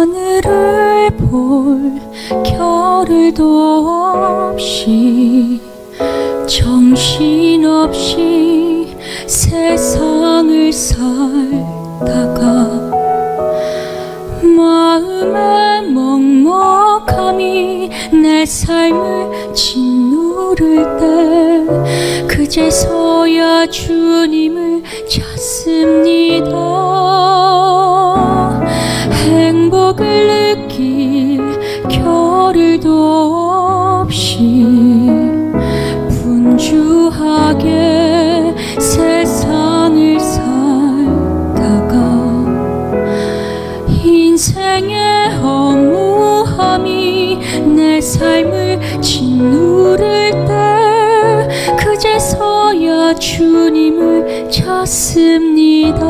하늘을 볼 겨를도 없이 정신없이 세상을 살다가 마음의 먹먹함이 내 삶을 짓누를 때 그제서야 주님을 찾습니다 인생의 허무함이 내 삶을 짓누를 때 그제서야 주님을 찾습니다